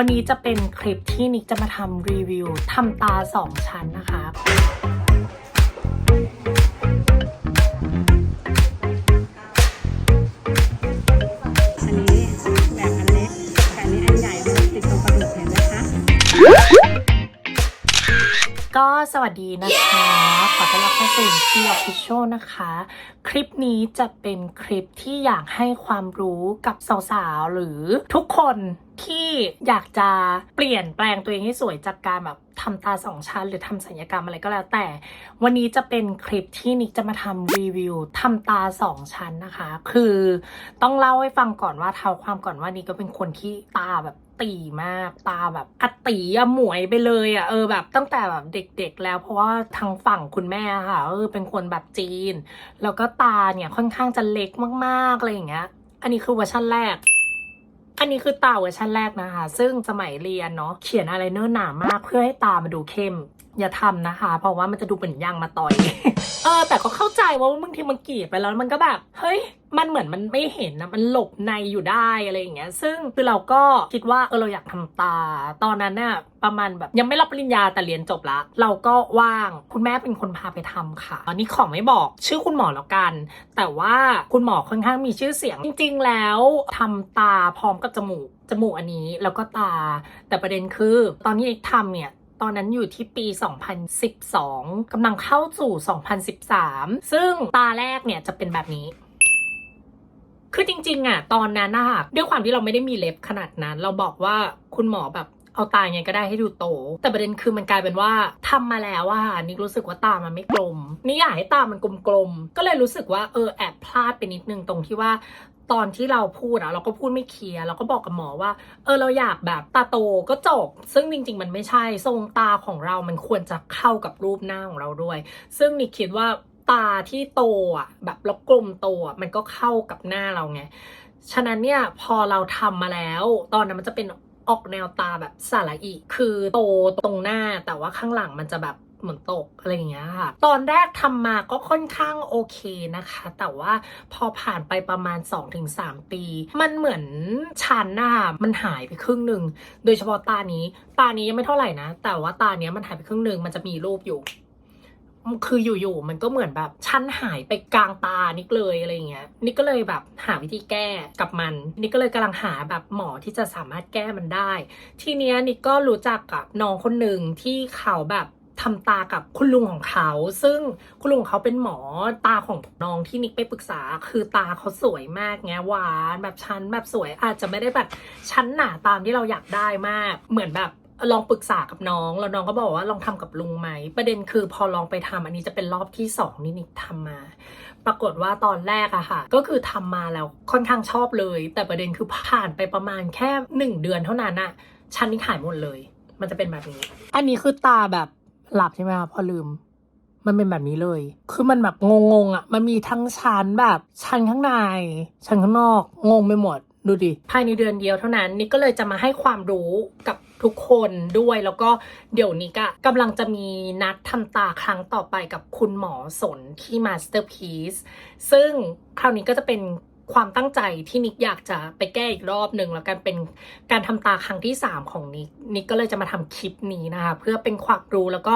วันนี้จะเป็นคลิปที่นิกจะมาทำรีวิวทำตาสองชั้นนะคะอันนี้แบบอันเล็กแต่อันนี้อันใหญ่มันติดตรงกระดูกเห็นไหมคะก็สวัสดีนะคะ ขอต้อนรับเข้าสู่ที่ Official นะคะ คลิปนี้จะเป็นคลิปที่อยากให้ความรู้กับสาวๆ หรือทุกคน ที่อยากจะเปลี่ยนแปลงตัวเองให้สวยจากการแบบทำตาสองชั้น หรือทำศัลยกรรมอะไรก็แล้วแต่ วันนี้จะเป็นคลิปที่นิกจะมาทำรีวิวทำตาสองชั้นนะคะ คือต้องเล่าให้ฟังก่อนว่าเท้าความก่อนว่านี่ก็เป็นคนที่ตาแบบตีมากตาแบบอตีอะหมวยไปเลยอะเออแบบตั้งแต่แบบเด็กๆ แล้วเพราะว่าทางฝั่งคุณแม่ค่ะเออเป็นคนแบบจีน แล้วก็ตาเนี่ยค่อนข้างจะเล็กมากๆอะไรอย่างเงี้ยอันนี้คือเวอร์ชันแรก อันนี้คือตาเวอร์ชันแรกนะคะ ซึ่งสมัยเรียนเนาะเขียนอะไรเนื้อหนามากเพื่อให้ตามาดูเข้ม อย่าทำนะคะ เพราะว่ามันจะดูเหมือนยางมาต่อย เออแต่ก็เข้าใจว่าบางทีมันกรีดไปแล้วมันก็แบบ เฮ้ย มันเหมือนมันไม่เห็นนะมันหลบในอยู่ได้อะไรอย่างเงี้ย ซึ่งคือเราก็คิดว่าเออเราอยากทำตา ตอนนั้นเนี่ยประมาณแบบยังไม่รับปริญญาแต่เรียนจบละเราก็ว่างคุณแม่เป็นคนพาไปทำค่ะอันนี้ขอไม่บอกชื่อคุณหมอแล้วกัน แต่ว่าคุณหมอค่อนข้างมีชื่อเสียงจริง ๆ แล้วทำตาพร้อมกับจมูกจมูกอันนี้แล้วก็ตา แต่ประเด็นคือ ตอนที่เอกทำเนี่ยตอนนั้นอยู่ที่ปี 2012กำลังเข้าสู่ 2013 ซึ่งตาแรกเนี่ยจะเป็นแบบนี้ คือจริงๆอะตอนนั้นนะคะด้วยความที่เราไม่ได้มีเล็บขนาดนั้น เราบอกว่าคุณหมอแบบเอาตาไงก็ได้ให้ดูโต แต่ประเด็นคือมันกลายเป็นว่าทำมาแล้วอะค่ะนิกรู้สึกว่าตามันไม่กลม นี่อยากให้ตามันกลมๆ ก็เลยรู้สึกว่าเออแอบพลาดไปนิดนึงตรงที่ว่าตอนที่เราพูดอะเราก็พูดไม่เคลียร์เราก็บอกกับหมอว่า เออเราอยากแบบตาโตก็จบ ซึ่งจริง ๆ มันไม่ใช่ทรงตาของเรามันควรจะเข้ากับรูปหน้าของเราด้วย ซึ่งนิกคิดว่า ตาที่โตอะแบบแล้วกลมโตอะมันก็เข้ากับหน้าเราไง ฉะนั้นเนี่ยพอเราทำมาแล้ว ตอนนั้นมันจะเป็นออกแนวตาแบบสาระอีคือโตตรงหน้าแต่ว่าข้างหลังมันจะแบบเหมือนตกอะไรอย่างเงี้ยค่ะ ตอนแรกทำมาก็ค่อนข้างโอเคนะคะ แต่ว่าพอผ่านไปประมาณ 2-3 ปี มันเหมือนชันหน้ามันหายไปครึ่งหนึ่ง โดยเฉพาะตานี้ ตานี้ยังไม่เท่าไหร่นะ แต่ว่าตาเนี้ยมันหายไปครึ่งหนึ่งมันจะมีรูปอยู่ คืออยู่ๆมันก็เหมือนแบบชั้นหายไปกลางตานิกเลยอะไรเงี้ยนิกก็เลยแบบหาวิธีแก้กับมัน นิกก็เลยกำลังหาแบบหมอที่จะสามารถแก้มันได้ ทีเนี้ยนิกก็รู้จักกับน้องคนหนึ่งที่เขาแบบทำตากับคุณลุงของเขา ซึ่งคุณลุงของเขาเป็นหมอตาของน้องที่นิกไปปรึกษา คือตาเขาสวยมากไงหวานแบบชั้นแบบสวยอาจจะไม่ได้แบบชั้นหนาตามที่เราอยากได้มาก เหมือนแบบ ลองปรึกษากับน้อง แล้วน้องก็บอกว่าลองทำกับลุงไหม ประเด็นคือพอลองไปทำอันนี้จะเป็นรอบที่สองนี่นิกทำมา ปรากฏว่าตอนแรกอะค่ะ ก็คือทำมาแล้วค่อนข้างชอบเลย แต่ประเด็นคือผ่านไปประมาณแค่หนึ่งเดือนเท่านั้นอะชั้นนี้หายหมดเลย มันจะเป็นแบบนี้ อันนี้คือตาแบบหลับใช่ไหมคะพอลืม มันเป็นแบบนี้เลย คือมันแบบงงๆอะมันมีทั้งชั้นแบบชั้นข้างในชั้นข้างนอกงงไปหมด ดูดิ ภายในเดือนเดียวเท่านั้นนิกก็เลยจะมาให้ความรู้กับทุกคนด้วยแล้วก็เดี๋ยวนี้ก็กำลังจะมีนัดทำตาครั้งต่อไปกับคุณหมอสนที่ Masterpiece ซึ่งคราวนี้ก็จะเป็น ความตั้งใจที่นิกอยากจะไปแก้อีกรอบหนึ่งแล้วกันเป็นการทำตาครั้งที่ 3 ของนิกนิกก็เลยจะมาทำคลิปนี้นะคะเพื่อเป็นความรู้แล้วก็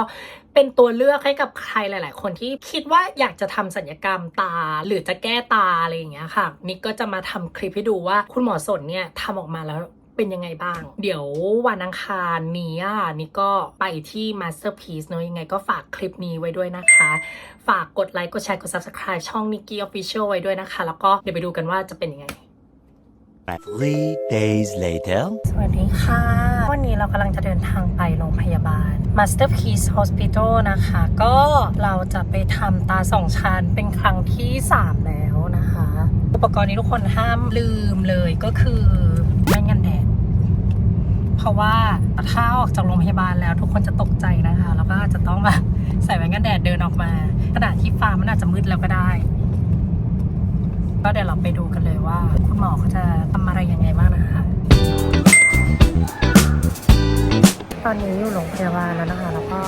เป็นตัวเลือกให้กับใครหลาย ๆ คนที่คิดว่าอยากจะทำสัญญกรรมตาหรือจะแก้ตาอะไรอย่างเงี้ยค่ะนิกก็จะมาทำคลิปให้ดูว่าคุณหมอสนเนี่ยทำออกมาแล้ว เป็นยังไงบ้าง เดี๋ยววันอังคารนี้อะนี่ก็ไปที่ Masterpiece เนอะยังไงก็ฝากคลิปนี้ไว้ด้วยนะคะ ฝากกดไลค์กดแชร์กด Subscribe ช่อง Nikki Official ไว้ด้วยนะคะ แล้วก็เดี๋ยวไปดูกันว่าจะเป็นยังไง Three days later. สวัสดีค่ะ วันนี้เรากำลังจะเดินทางไปโรงพยาบาล Masterpiece Hospital นะคะ ก็เราจะไปทำตาสองชั้นเป็นครั้งที่ 3 แล้วนะคะ อุปกรณ์นี้ทุกคนห้ามลืมเลยก็คือแว่นกันแดด เพราะว่าถ้าออกจากโรงพยาบาลแล้วทุกคนจะตกใจนะคะ แล้วก็จะต้องแบบใส่แว่นกันแดดเดินออกมาขณะที่ฟ้ามันอาจจะมืดแล้วก็ได้ ก็เดี๋ยวเราไปดูกันเลยว่า คุณหมอเขาจะทำอะไรยังไงบ้างนะคะ ตอนนี้อยู่โรงพยาบาลแล้วนะคะ แล้วก็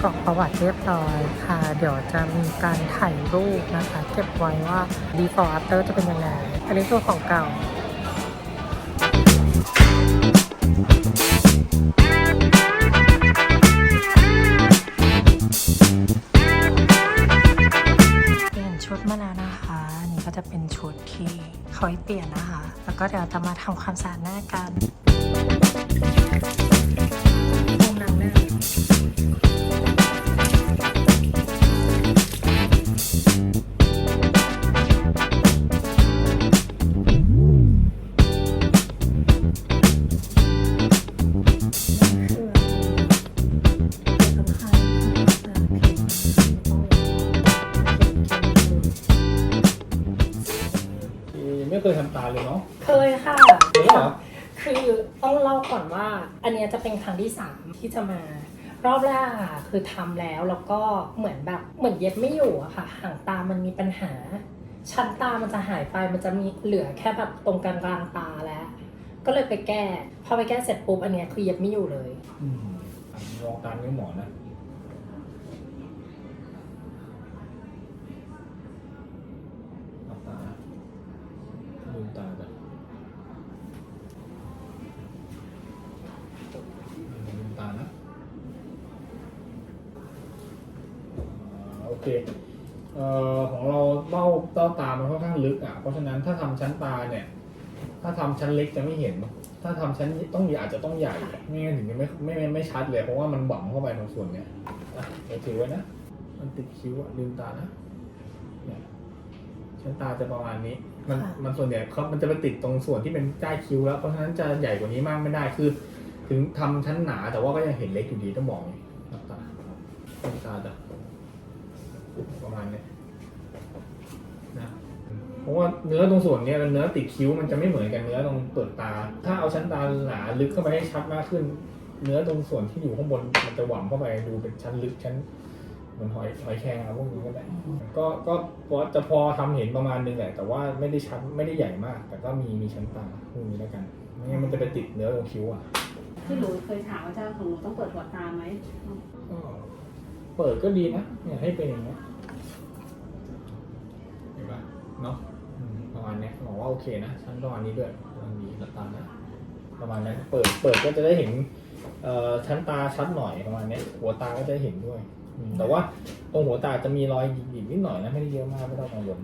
กรอกประวัติเรียบร้อยค่ะ เดี๋ยวจะมีการถ่ายรูปนะคะ เก็บไว้ว่า before after จะเป็นยังไง อันนี้คือของเก่า เปลี่ยนชุดมาแล้นะคะนนี้ก็จะเป็นชุดที่เขาให้เปลี่ยนนะคะ แล้วก็เดี๋ยวจะมาทำความสะอาดหน้ากัน อันเนี้ยจะเป็นครั้งที่สามที่จะมารอบแรกอะคือทำแล้วแล้วก็เหมือนแบบเหมือนเย็บไม่อยู่อะค่ะห่างตามันมีปัญหา ชั้นตามันจะหายไปมันจะมีเหลือแค่แบบตรงกลางกลางตาแล้ว ก็เลยไปแก้ พอไปแก้เสร็จปุ๊บอันเนี้ยคือเย็บไม่อยู่เลยอืมรอกามนิ้วหมอนะหลับตาลืมตาจ้ะลืมตานะอ่าโอ เคเอ่อของเราเบ้าเต้าตามันค่อนข้างลึกอะ เพราะฉะนั้นถ้าทำชั้นตาเนี่ย ถ้าทำชั้นเล็กจะไม่เห็น ถ้าทำชั้นต้องอาจจะต้องใหญ่ไม่งั้นถึงจะไม่ไม่ไม่ไม่ชัดเลย เพราะว่ามันหวังเข้าไปตรงส่วนเนี้ยอะเดี๋ยวถือไว้นะ มันติดคิ้วอะลืมตานะเนี่ยชั้นตาจะประมาณนี้ มันค่ะมันส่วนใหญ่เขามันจะไปติดตรงส่วนที่เป็นใต้คิ้วแล้ว เพราะฉะนั้นจะใหญ่กว่านี้มากไม่ได้ คือ ถึงทำชั้นหนาแต่ว่าก็ยังเห็นเล็กอยู่ดีต้องบอกอย่างนี้หลับตาลืมตาจ้ะ ประมาณเนี้ยนะเพราะว่าเนื้อตรงส่วนเนี้ยเป็นเนื้อติดคิ้วมันจะไม่เหมือนกันเนื้อตรงเปลือกตา ถ้าเอาชั้นตาหนาลึกเข้าไปให้ชัดมากขึ้น เนื้อตรงส่วนที่อยู่ข้างบนมันจะหว่ำเข้าไปดูเป็นชั้นลึกชั้นเหมือนหอยหอยแครงอะไรพวกนี้ก็ได้ก็ก็พอจะพอทำเห็นประมาณนึงแหละ แต่ว่าไม่ได้ชัดไม่ได้ใหญ่มาก แต่ก็มีมีชั้นตาพวกนี้แล้วกันไม่งั้นมันจะไปติดเนื้อตรงคิ้วอะที่หนูเคยถามว่าเจ้าของหนูต้องเปิดหัวตาไหม เปิดก็ดีนะเนี่ยให้เป็นอย่างเงี้ยเห็นปะเนาะอืมประมาณเนี้ยบอกว่าโอเคนะชั้นประมาณนี้ด้วยประมาณนี้หลับตานะ ประมาณนี้เปิดเปิดก็จะได้เห็นเอ่อชั้นตาชัดหน่อยประมาณเนี้ยหัวตาก็จะเห็นด้วยอืมแต่ว่าตรงหัวตาจะมีรอยหยิบๆนิดหน่อยนะไม่ได้เยอะมากไม่ต้องกังวล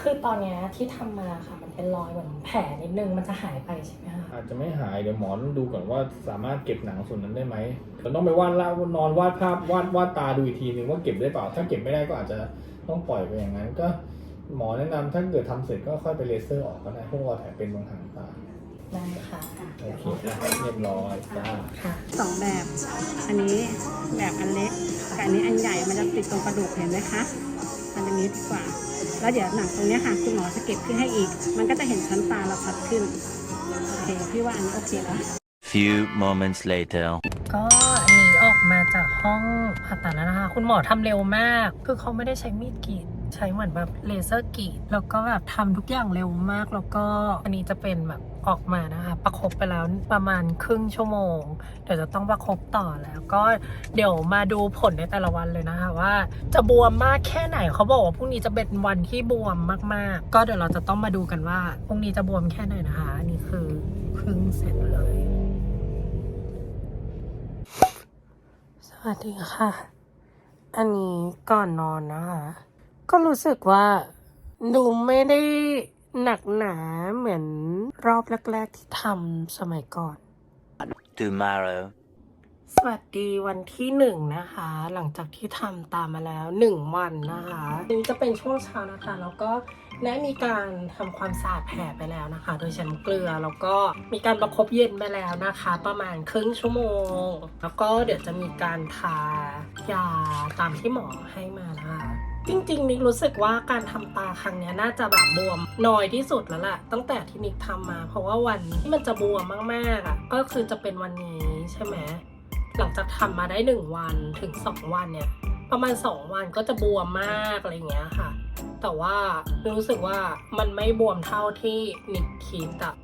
คือตอนเนี้ยที่ทำมาค่ะ มันเป็นรอยเหมือนแผลนิดนึงมันจะหายไปใช่ไหมคะอาจจะไม่หายเดี๋ยวหมอต้องดูก่อนว่าสามารถเก็บหนังส่วนนั้นได้ไหมเราต้องไปวาดละนอนวาดภาพวาดวาดตาดูอีกทีนึงว่าเก็บได้เปล่า ถ้าเก็บไม่ได้ก็อาจจะต้องปล่อยไปอย่างนั้น ก็หมอแนะนำถ้าเกิดทำเสร็จก็ค่อยไปเลเซอร์ออกก็ได้พวกรอยแผลเป็นตรงหางตาได้ค่ะโอเคอะเรียบร้อยจ้าค่ะสองแบบ อันนี้แบบอันเล็กกับอันนี้อันใหญ่มันจะติดตรงกระดูกเห็นไหมคะ อันนี้ดีกว่า แล้วเดี๋ยวหนังตรงเนี้ยค่ะคุณหมอจะเก็บขึ้นให้อีก มันก็จะเห็นชั้นตาเราชัดขึ้นโอเคพี่ว่าอันนี้โอเคแล้ว Few moments later. ก็อันนี้ออกมาจากห้องผ่าตัดแล้วนะคะ คุณหมอทำเร็วมาก คือเขาไม่ได้ใช้มีดกรีด ใช้เหมือนแบบเลเซอร์กรีดแล้วก็แบบทำทุกอย่างเร็วมาก แล้วก็อันนี้จะเป็นแบบออกมานะคะ ประคบไปแล้วประมาณครึ่งชั่วโมง เดี๋ยวจะต้องประคบต่อแล้วก็เดี๋ยวมาดูผลในแต่ละวันเลยนะคะว่า จะบวมมากแค่ไหนเขาบอกว่าพรุ่งนี้จะเป็นวันที่บวมมากๆ ก็เดี๋ยวเราจะต้องมาดูกันว่าพรุ่งนี้จะบวมแค่ไหนนะคะอันนี้คือครึ่งเสร็จเลย สวัสดีค่ะ อันนี้ก่อนนอนนะคะ ก็รู้สึกว่าดูไม่ได้หนักหนาเหมือนรอบแรก ๆที่ทำสมัยก่อน Tomorrow. สวัสดีวันที่หนึ่งนะคะ หลังจากที่ทำตามมาแล้วหนึ่งวันนะคะอันนี้จะเป็นช่วงเช้านะคะ แล้วก็ได้มีการทำความสะอาดแผลไปแล้วนะคะ โดยใช้น้ำเกลือแล้วก็มีการประคบเย็นไปแล้วนะคะ ประมาณครึ่งชั่วโมง แล้วก็เดี๋ยวจะมีการทายาตามที่หมอให้มานะคะ จริงๆนิกรู้สึกว่าการทำตาครั้งนี้น่าจะแบบบวมน้อยที่สุดแล้วล่ะ ตั้งแต่ที่นิกทำมา เพราะว่าวันที่มันจะบวมมากๆอะก็คือจะเป็นวันนี้ใช่ไหมหลังจากทำมาได้หนึ่งวันถึงสองวันเนี่ย ประมาณสองวันก็จะบวมมากอะไรเงี้ยค่ะ แต่ว่ารู้สึกว่ามันไม่บวมเท่าที่นิกคิดอะ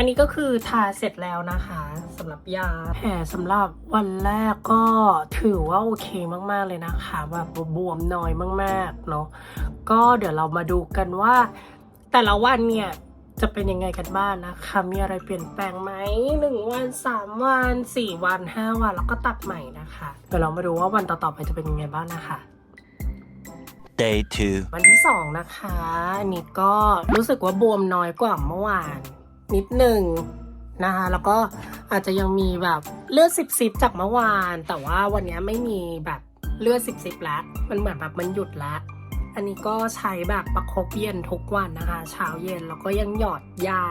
อันนี้ก็คือทาเสร็จแล้วนะคะสำหรับยาแผลสำหรับวันแรกก็ถือว่าโอเคมากๆเลยนะคะแบบบวมน้อยมากๆเนาะก็เดี๋ยวเรามาดูกันว่า แต่ละวันเนี่ยจะเป็นยังไงกันบ้างนะคะ มีอะไรเปลี่ยนแปลงไหมหนึ่งวันสามวันสี่วันห้าวัน แล้วก็ตัดใหม่นะคะ เดี๋ยวเรามาดูว่าวันต่อๆไปจะเป็นยังไงบ้างนะคะ Day 2. วันที่สองนะคะอันนี้ก็รู้สึกว่าบวมน้อยกว่าเมื่อวาน นิดหนึ่งนะคะ แล้วก็อาจจะยังมีแบบเลือดสิบสิบจากเมื่อวาน แต่ว่าวันนี้ไม่มีแบบเลือดสิบสิบแล้ว มันเหมือนแบบมันหยุดแล้ว อันนี้ก็ใช้แบบประคบเย็นทุกวันนะคะ เช้าเย็นแล้วก็ยังหยอดยา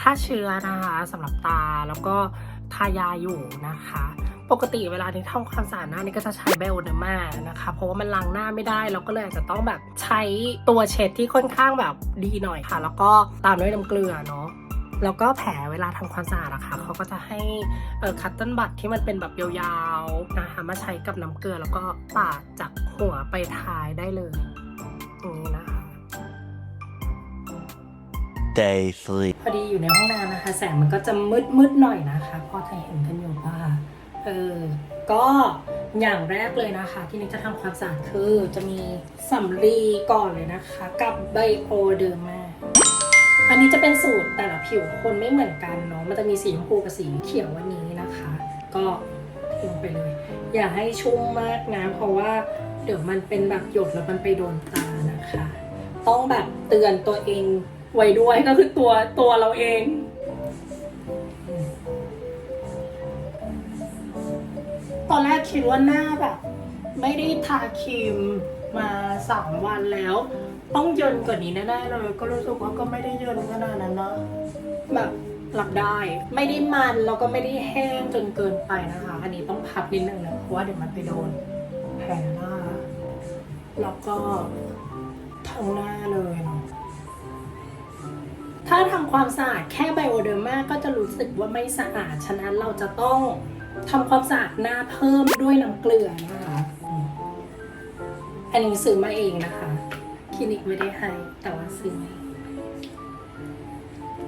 ฆ่าเชื้อนะคะสำหรับตาแล้วก็ทายาอยู่นะคะ ปกติเวลาที่ทำความสะอาดหน้านี่ก็จะใช้ไบโอเดอร์มานะคะ เพราะว่ามันล้างหน้าไม่ได้ เราก็เลยอาจจะต้องแบบใช้ตัวเช็ดที่ค่อนข้างแบบดีหน่อยค่ะ แล้วก็ตามด้วยน้ำเกลือเนาะ แล้วก็แผลเวลาทำความสะอาดอะค่ะเขาก็จะให้เออคัตเติ้ลบัตที่มันเป็นแบบยาวๆนะคะมาใช้กับน้ำเกลือแล้วก็ปาดจากหัวไปท้ายได้เลยอย่างนี้นะคะ Day 3. พอดีอยู่ในห้องน้ำนะคะ แสงมันก็จะมืดมืดๆหน่อยนะคะพอจะเห็นกันอยู่ป่ะเออก็อย่างแรกเลยนะคะ ที่นิกจะทำความสะอาดคือจะมีสำลีก่อนเลยนะคะ กับไบโอเดอร์มา อันนี้จะเป็นสูตรแต่ละผิวคนไม่เหมือนกันเนาะ มันจะมีสีชมพูกับสีเขียววันนี้นะคะ ก็ลงไปเลย อย่าให้ชุ่มมากนะ เพราะว่าเดี๋ยวมันเป็นแบบหยดแล้วมันไปโดนตานะคะ ต้องแบบเตือนตัวเองไว้ด้วยก็คือตัวตัวเราเองตอนแรกคิดว่าหน้าแบบ ไม่ได้ทาครีมมาสามวันแล้ว ต้องเยินกว่านี้แน่ๆเลยก็รู้สึกว่าก็ไม่ได้เยินขนาดนั้นเนะแบบหลับได้ไม่ได้มันแล้วก็ไม่ได้แห้งจนเกินไปนะคะ อันนี้ต้องพับนิดนึงนะเพราะว่าเดี๋ยวมันไปโดนแผลหน้าแล้วก็ทั้งหน้าเลยเนาะถ้าทำความสะอาดแค่ไบโอเดอร์มาก็จะรู้สึกว่าไม่สะอาด ฉะนั้นเราจะต้องทำความสะอาดหน้าเพิ่มด้วยน้ำเกลือนะคะ อันนี้ซื้อมาเองนะคะ คลินิกไม่ได้ให้ แต่ว่าซื้อมา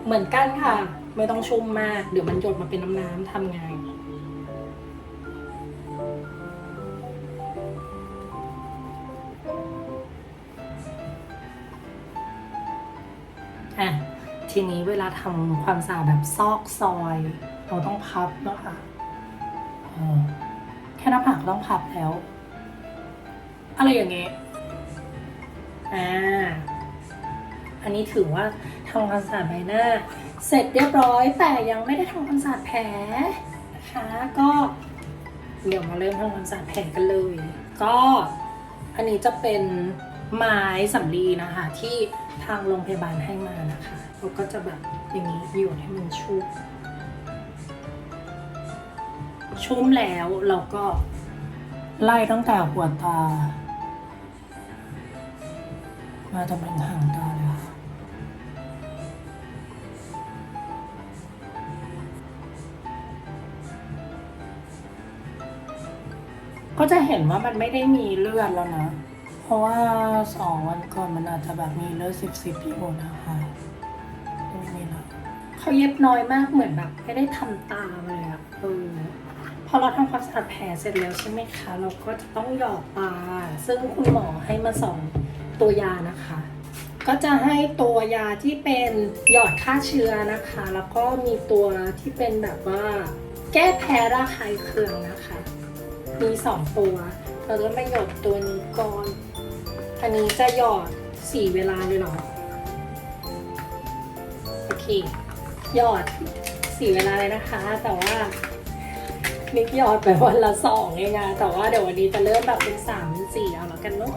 เหมือนกันค่ะ ไม่ต้องชุ่มมาก เดี๋ยวมันหยดมาเป็นน้ำน้ำทำไงอะทีนี้เวลาทำความสะอาดแบบซอกซอย เราต้องพับนะคะแค่หน้าผากก็ต้องพับแล้ว อะไรอย่างเงี้ยอ่า อันนี้ถือว่าทำความสะอาดใบหน้า เสร็จเรียบร้อยแต่ยังไม่ได้ทำความสะอาดแผลนะคะก็เดี๋ยวมาเริ่มทำความสะอาดแผลกันเลย ก็อันนี้จะเป็นไม้สำลีนะคะที่ทางโรงพยาบาลให้มานะคะเราก็จะแบบอย่างนี้อยู่ให้มันชุ่มชุ่มแล้วเราก็ไล่ตั้งแต่หัวตา มาจะเป็นหางตาเลยค่ะก็จะเห็นว่ามันไม่ได้มีเลือดแล้วนะ เพราะว่าสองวันก่อนมันอาจจะแบบมีเลือดสิบสิบอยู่นะคะไม่มีแล้วเขาเย็บน้อยมากเหมือนแบบไม่ได้ทำตามเลยอะเออพอเราทำความสะอาดแผลเสร็จแล้วใช่ไหมคะ เราก็จะต้องหยอดตา ซึ่งคุณหมอให้มาสอง ตัวยานะคะ ก็จะให้ตัวยาที่เป็นหยอดฆ่าเชื้อนะคะ แล้วก็มีตัวที่เป็นแบบว่า แก้แพ้ระคายเคืองนะคะ มีสองตัว เราจะมาหยดตัวนี้ก่อน อันนี้จะหยอดสี่เวลาเลยเหรอโอเคหยอดสี่เวลาเลยนะคะ แต่ว่านิกหยอดไปวันละสองเองอะแต่ว่าเดี๋ยววันนี้จะเริ่มแบบเป็นสามเป็นสี่เอาแล้วกันเนาะ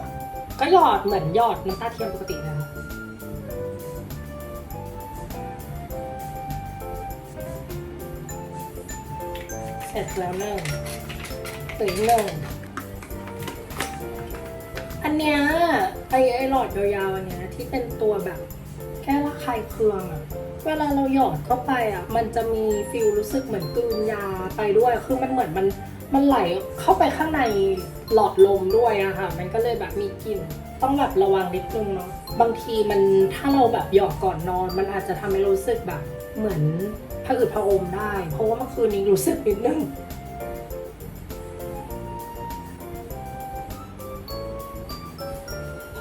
ก็หยอดเหมือนหยอดน้ำตาเทียมปกตินะเสร็จแล้วหนึ่งหรือหนึ่งอันเนี้ยไอไอหลอดยาวๆอันเนี้ยที่เป็นตัวแบบแก้ระคายเคืองอะเวลาเราหยอดเข้าไปอะมันจะมีฟิลรู้สึกเหมือนกลืนยาไปด้วย คือมันเหมือนมันมันไหลเข้าไปข้างใน หลอดลมด้วยอะค่ะมันก็เลยแบบมีกลิ่นต้องแบบระวังนิดนึงเนาะบางทีมันถ้าเราแบบหยอดก่อนนอน มันอาจจะทำให้รู้สึกแบบเหมือนผะอืดผะอมได้ เพราะว่าเมื่อคืนนี้รู้สึกนิดนึง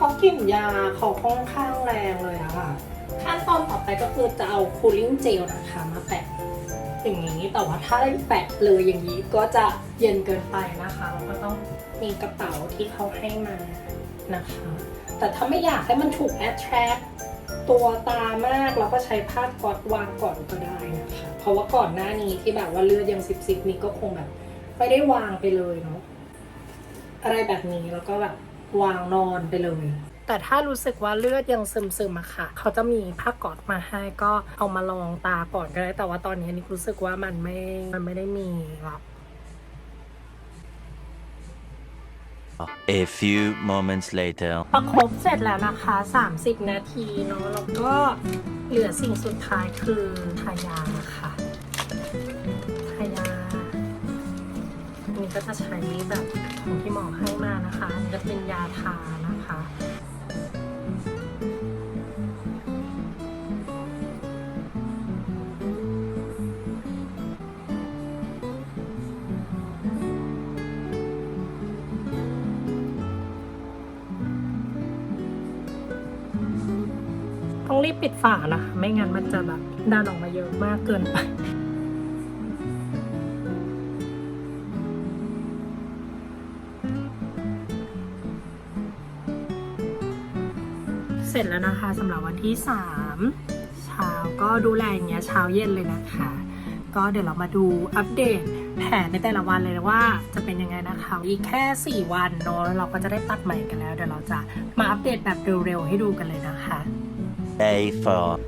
พราะกลิ่นยาเขาค่อนข้างแรงเลยอะค่ะ ขั้นตอนต่อไปก็คือจะเอา cooling gel นะคะมาแปะอย่างนี้แต่ว่าถ้าได้แปะเลยอย่างนี้ก็จะเย็นเกินไปนะคะเราก็ต้อง มีกระเป๋าที่เขาให้มานะคะ แต่ถ้าไม่อยากให้มันถูก attract ตัวตามากเราก็ใช้ผ้าก๊อตวางก่อนก็ได้นะคะ เพราะว่าก่อนหน้านี้ที่แบบว่าเลือดยังสิบๆนี่ก็คงแบบไม่ได้วางไปเลยเนาะอะไรแบบนี้แล้วก็แบบวางนอนไปเลยแต่ถ้ารู้สึกว่าเลือดยังซึมๆอะค่ะ เขาจะมีผ้าก๊อตมาให้ก็เอามาลองตาก่อนก็ได้ แต่ว่าตอนนี้นิกรู้สึกว่ามันไม่ มันไม่ได้มีหรอ A few moments later. ประคบเสร็จแล้วนะคะ 30 นาทีเนาะแล้วก็เหลือสิ่งสุดท้ายคือทายาค่ะทายาอันนี้ก็จะใช้แบบของที่หมอให้มานะคะอันนี้ก็เป็นยาทานะคะ รีบปิดฝานะคะ ไม่งั้นมันจะแบบดันออกมาเยอะมากเกินไปเสร็จแล้วนะคะสำหรับวันที่ 3 เช้าก็ดูแลอย่างเงี้ยเช้าเย็นเลยนะคะ ก็เดี๋ยวเรามาดูอัปเดตแผนในแต่ละวันเลยว่าจะเป็นยังไงนะคะ อีกแค่ 4 วันเนาะเราก็จะได้ตัดใหม่กันแล้ว เดี๋ยวเราจะมาอัปเดตแบบเร็วๆให้ดูกันเลยนะคะ Day 4.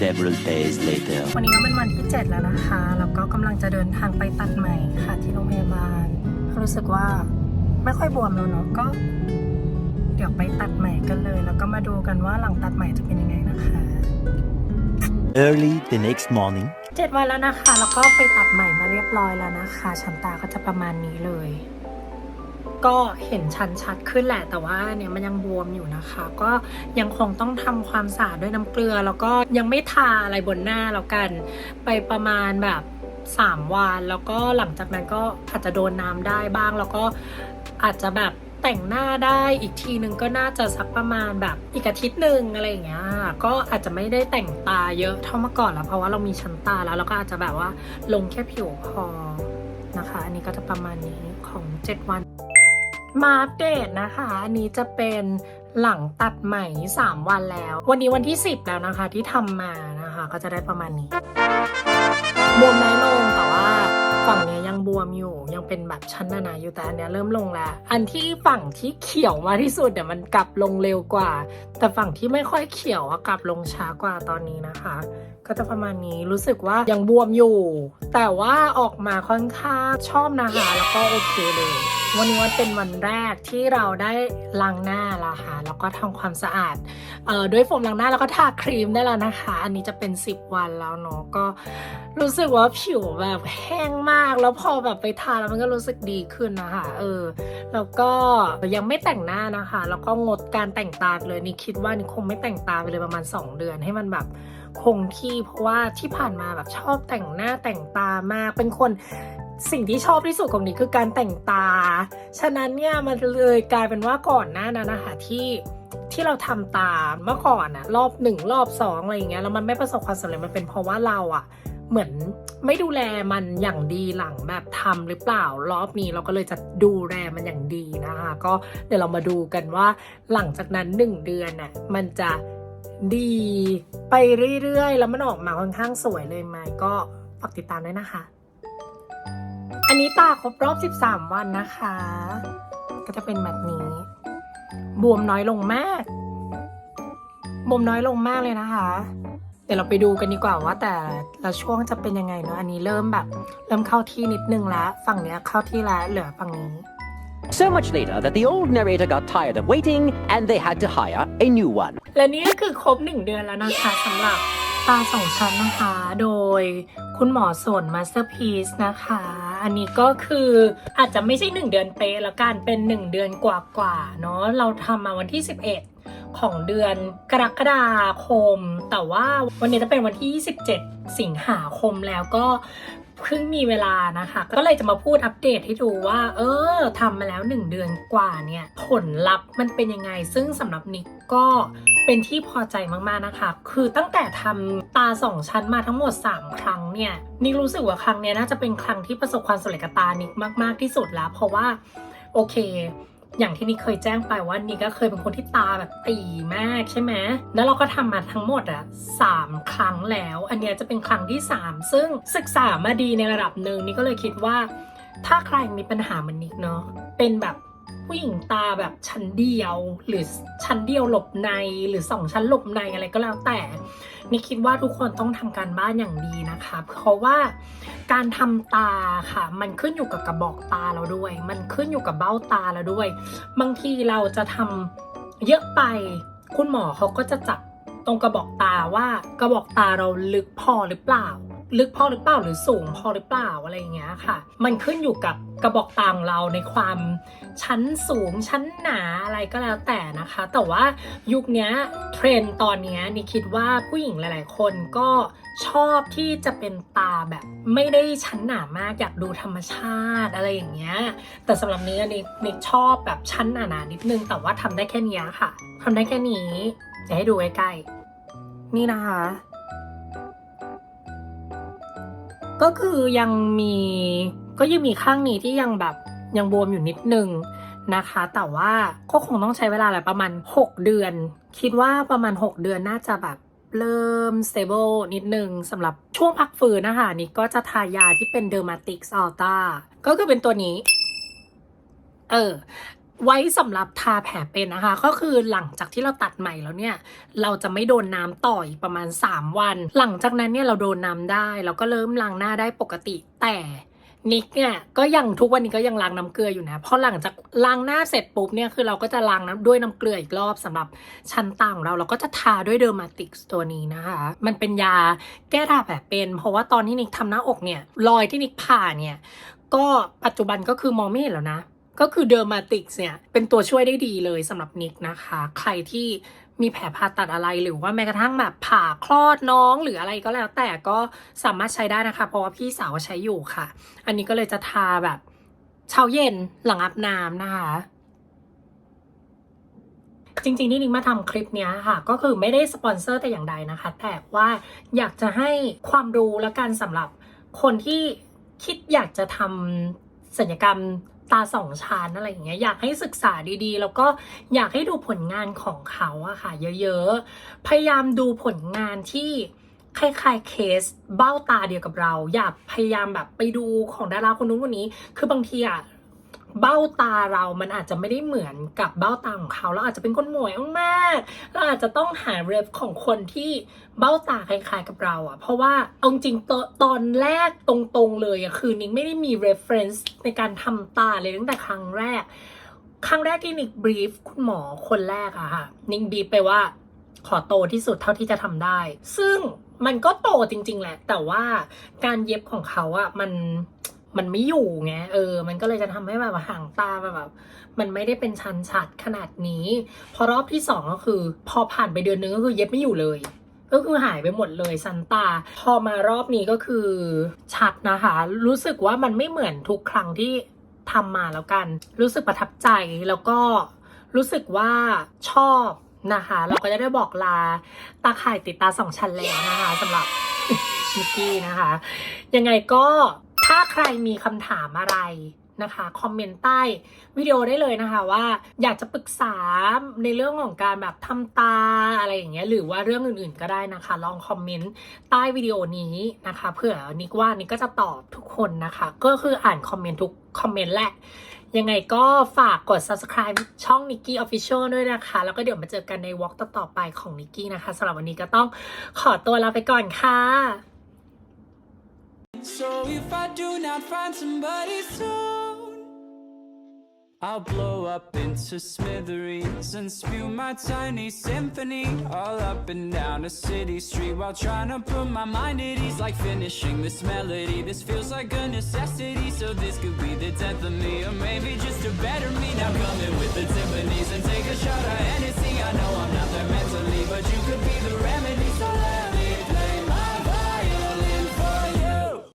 Several days later. วันนี้ก็เป็นวันที่ 7 แล้วนะคะ แล้วก็กำลังจะเดินทางไปตัดใหม่ค่ะที่โรงพยาบาล รู้สึกว่าไม่ค่อยบวมแล้วเนาะ ก็ เดี๋ยวไปตัดใหม่กันเลย แล้วก็มาดูกันว่าหลังตัดใหม่จะเป็นยังไงนะคะ Early the next morning. เจ็ดวันแล้วนะคะ แล้วก็ไปตัดใหม่มาเรียบร้อยแล้วนะคะ ชั้นตาก็จะประมาณนี้เลย ก็เห็นชันชัดขึ้นแหละ แต่ว่าเนี่ยมันยังบวมอยู่นะคะ ก็ยังคงต้องทำความสะอาดด้วยน้ำเกลือ แล้วก็ยังไม่ทาอะไรบนหน้าแล้วกัน ไปประมาณแบบ3วัน แล้วก็หลังจากนั้นก็อาจจะโดนน้ำได้บ้าง แล้วก็อาจจะแบบ แต่งหน้าได้อีกทีนึงก็น่าจะสักประมาณแบบอีกอาทิตย์หนึ่งอะไรอย่างเงี้ยก็อาจจะไม่ได้แต่งตาเยอะเท่าเมื่อก่อนแล้วเพราะว่าเรามีชั้นตาแล้วแล้วก็อาจจะแบบว่าลงแค่ผิวพอนะคะ อันนี้ก็จะประมาณนี้ของ 7 วันมาอัปเดตนะคะ อันนี้จะเป็นหลังตัดใหม่3วันแล้ว วันนี้วันที่ 10 แล้วนะคะที่ทำมานะคะ ก็จะได้ประมาณนี้บวมน้อยลง ฝั่งเนี้ยยังบวมอยู่ยังเป็นแบบชั้นหนาๆอยู่แต่อันเนี้ยเริ่มลงแล้ว อันที่ฝั่งที่เขียวมาที่สุดเนี่ยมันกลับลงเร็วกว่า แต่ฝั่งที่ไม่ค่อยเขียวอะกลับลงช้ากว่าตอนนี้นะคะก็จะประมาณนี้รู้สึกว่ายังบวมอยู่ แต่ว่าออกมาค่อนข้างชอบนะคะ แล้วก็โอเคเลย วันนี้วันเป็นวันแรกที่เราได้ล้างหน้าแล้วค่ะแล้วก็ทำความสะอาดเอ่อด้วยโฟมล้างหน้าแล้วก็ทาครีมได้แล้วนะคะ อันนี้จะเป็น 10 วันแล้วเนาะก็รู้สึกว่าผิวแบบแห้งมาก แล้วพอแบบไปทาแล้วมันก็รู้สึกดีขึ้นนะคะเออแล้วก็ยังไม่แต่งหน้านะคะ แล้วก็งดการแต่งตาเลยนี่คิดว่านี่คงไม่แต่งตาไปเลยประมาณ 2 เดือนให้มันแบบ คงที่เพราะว่าที่ผ่านมาแบบชอบแต่งหน้าแต่งตามาก เป็นคนสิ่งที่ชอบที่สุดของนี้คือการแต่งตา ฉะนั้นเนี่ยมันเลยกลายเป็นว่าก่อนหน้านั้นนะคะที่ที่เราทำตาเมื่อก่อนอะรอบหนึ่งรอบสองอะไรอย่างเงี้ยแล้วมันไม่ประสบความสำเร็จมันเป็นเพราะว่าเราอะเหมือนไม่ดูแลมันอย่างดีหลังแบบทำหรือเปล่ารอบนี้เราก็เลยจะดูแลมันอย่างดีนะคะก็เดี๋ยวเรามาดูกันว่าหลังจากนั้นหนึ่งเดือนน่ะมันจะ ดีไปเรื่อยๆ แล้วมันออกมาค่อนข้างสวยเลยไหมก็ฝากติดตามด้วยนะคะ อันนี้ตาครบรอบ 13 วันนะคะ ก็จะเป็นแบบนี้ บวมน้อยลงมาก บวมน้อยลงมากเลยนะคะ เดี๋ยวเราไปดูกันดีกว่าว่าแต่ละช่วงจะเป็นยังไงเนาะอันนี้เริ่มแบบ เริ่มเข้าที่นิดนึงแล้ว ฝั่งเนี้ยเข้าที่แล้วเหลือฝั่งนี้ So much later that the old narrator got tired of waiting and they had to hire a new one. และนี่ก็คือครบหนึ่งเดือนแล้วนะคะสำหรับตาสองชั้นนะคะ โดยคุณหมอสนมาสเตอร์พีซนะคะ อันนี้ก็คืออาจจะไม่ใช่1เดือนเป๊ะแล้วกันเป็น1เดือนกว่าๆเนาะเราทำมาวันที่ 11 ของเดือนกรกฎาคม แต่ว่าวันนี้จะเป็นวันที่ 27 สิงหาคมแล้วก็ เพิ่งมีเวลานะคะ ก็เลยจะมาพูดอัปเดตให้ดูว่า เออทำมาแล้ว 1 เดือนกว่าเนี่ย ผลลัพธ์มันเป็นยังไง ซึ่งสำหรับนิกก็เป็นที่พอใจมากๆนะคะ คือตั้งแต่ทำตาสองชั้นมาทั้งหมด 3 ครั้งเนี่ย นิกรู้สึกว่าครั้งนี้น่าจะเป็นครั้งที่ประสบความสำเร็จกับตานิกมาก ๆที่สุดแล้ว เพราะว่าโอเค อย่างที่นิกเคยแจ้งไปว่านิกก็เคยเป็นคนที่ตาแบบตีมากใช่ไหมแล้วเราก็ทำมาทั้งหมดอะสามครั้งแล้ว อันเนี้ยจะเป็นครั้งที่สามซึ่งศึกษามาดีในระดับหนึ่งนี่ก็เลยคิดว่า ถ้าใครมีปัญหาเหมือนนิกเนาะเป็นแบบ ผู้หญิงตาแบบชั้นเดียว หรือชั้นเดียวหลบในหรือสองชั้นหลบในอะไรก็แล้วแต่นิกคิดว่าทุกคนต้องทำการบ้านอย่างดีนะคะ เพราะว่าการทำตาค่ะ มันขึ้นอยู่กับกระบอกตาเราด้วย มันขึ้นอยู่กับเบ้าตาเราด้วย บางทีเราจะทำเยอะไปคุณหมอเขาก็จะจับตรงกระบอกตาว่ากระบอกตาเราลึกพอหรือเปล่า ลึกพอหรือเปล่าหรือสูงพอหรือเปล่าอะไรอย่างเงี้ยค่ะ มันขึ้นอยู่กับกระบอกตาของเราในความชั้นสูงชั้นหนาอะไรก็แล้วแต่นะคะ แต่ว่ายุคนี้เทรนตอนนี้นี่คิดว่าผู้หญิงหลาย ๆ คนก็ชอบที่จะเป็นตาแบบไม่ได้ชั้นหนามากอยากดูธรรมชาติอะไรอย่างเงี้ยแต่สำหรับนี้นิกนิกชอบแบบชั้นหนาๆนิดนึง แต่ว่าทำได้แค่นี้ค่ะทำได้แค่นี้จะให้ดูใกล้ๆนี่นะคะ ก็คือยังมีก็ยังมีข้างนี้ที่ยังแบบยังบวมอยู่นิดนึงนะคะ แต่ว่าก็คงต้องใช้เวลาแหละประมาณ 6 เดือน คิดว่าประมาณ 6 เดือนน่าจะแบบเริ่ม stable นิดนึงสำหรับช่วงพักฟื้นนะคะนี่ก็จะทายาที่เป็น Dermatix Alta ก็คือเป็นตัวนี้ เออ ไว้สำหรับทาแผลเป็นนะคะ ก็คือหลังจากที่เราตัดใหม่แล้วเนี่ย เราจะไม่โดนน้ำต่ออีกประมาณ 3 วัน หลังจากนั้นเนี่ยเราโดนน้ำได้ เราก็เริ่มล้างหน้าได้ปกติแต่นิกเนี่ยก็ยังทุกวันนี้ก็ยังล้างน้ำเกลืออยู่นะเพราะหลังจากล้างหน้าเสร็จปุ๊บเนี่ยคือเราก็จะล้างน้ำด้วยน้ำเกลืออีกรอบสำหรับชั้นต่าของเราเราก็จะทาด้วยเดอร์มาติกตัวนี้นะคะ มันเป็นยาแก้ทาแผลเป็น เพราะว่าตอนที่นิกทำหน้าอกเนี่ยรอยที่นิกผ่าเนี่ยก็ปัจจุบันก็คือมองไม่เห็นแล้วนะ ก็คือเดอร์มาติกเนี่ยเป็นตัวช่วยได้ดีเลยสำหรับนิกนะคะ ใครที่มีแผลผ่าตัดอะไรหรือว่าแม้กระทั่งแบบผ่าคลอดน้องหรืออะไรก็แล้ว แต่ก็สามารถใช้ได้นะคะ เพราะว่าพี่สาวใช้อยู่ค่ะ อันนี้ก็เลยจะทาแบบเช้าเย็นหลังอาบน้ำนะคะจริงๆที่นิกมาทำคลิปนี้ค่ะ ก็คือไม่ได้สปอนเซอร์แต่อย่างใดนะคะ แต่ว่าอยากจะให้ความรู้และการสำหรับคนที่คิดอยากจะทำศัลยกรรม ตาสองชั้นอะไรอย่างเงี้ยอยากให้ศึกษาดีๆ แล้วก็อยากให้ดูผลงานของเขาอะค่ะ เยอะๆ พยายามดูผลงานที่คล้ายๆเคสเบ้าตาเดียวกับเรา อย่าพยายามแบบไปดูของดาราคนนู้นคนนี้ คือบางทีอะ เบ้าตาเรามันอาจจะไม่ได้เหมือนกับเบ้าตาของเขาเราอาจจะเป็นคนหมวยมากๆเราอาจจะต้องหาเรฟของคนที่เบ้าตาคล้ายๆกับเราอะเพราะว่าเอาจริงๆตตอนแรกตรงๆเลยอะคือนิกไม่ได้มี reference ในการทำตาเลยตั้งแต่ครั้งแรก ครั้งแรกที่นิกบรีฟคุณหมอคนแรกอะค่ะนิกบรีฟไปว่าขอโตที่สุดเท่าที่จะทำได้ ซึ่งมันก็โตจริง ๆ แหละ แต่ว่าการเย็บของเขาอะมัน มันไม่อยู่ไงเออ มันก็เลยจะทำให้แบบห่างตาแบบมันไม่ได้เป็นชันชัดขนาดนี้ พอรอบที่สองก็คือ พอผ่านไปเดือนนึงก็คือเย็บไม่อยู่เลย ก็คือหายไปหมดเลยซันตา พอมารอบนี้ก็คือชัดนะคะ รู้สึกว่ามันไม่เหมือนทุกครั้งที่ทำมาแล้วกัน รู้สึกประทับใจแล้วก็รู้สึกว่าชอบนะคะ เราก็จะได้บอกลาตาข่ายติดตาสองชั้นแล้วนะคะสำหรับมิกกี้นะคะ ยังไงก็ ถ้าใครมีคำถามอะไรนะคะคอมเมนต์ใต้วิดีโอได้เลยนะคะว่าอยากจะปรึกษาในเรื่องของการแบบทำตาอะไรอย่างเงี้ยหรือว่าเรื่องอื่นๆก็ได้นะคะ ลองคอมเมนต์ใต้วิดีโอนี้นะคะเผื่อนิกว่านิกก็จะตอบทุกคนนะคะ ก็คืออ่านคอมเมนต์ทุกคอมเมนต์แหละ ยังไงก็ฝากกด subscribe ช่อง Nikki Official ด้วยนะคะ แล้วก็เดี๋ยวมาเจอกันในวอล์กต่อๆไปของ Nikki นะคะสำหรับวันนี้ก็ต้องขอตัวลาไปก่อนค่ะ So if I do not find somebody soon, I'll blow up into smithereens and spew my tiny symphony all up and down a city street while trying to put my mind at ease. Like finishing this melody, this feels like a necessity. So this could be the death of me, or maybe just a better me. Now coming with the Tiffany's and take a shot of Hennessy. I know I'm not there mentally, but you could be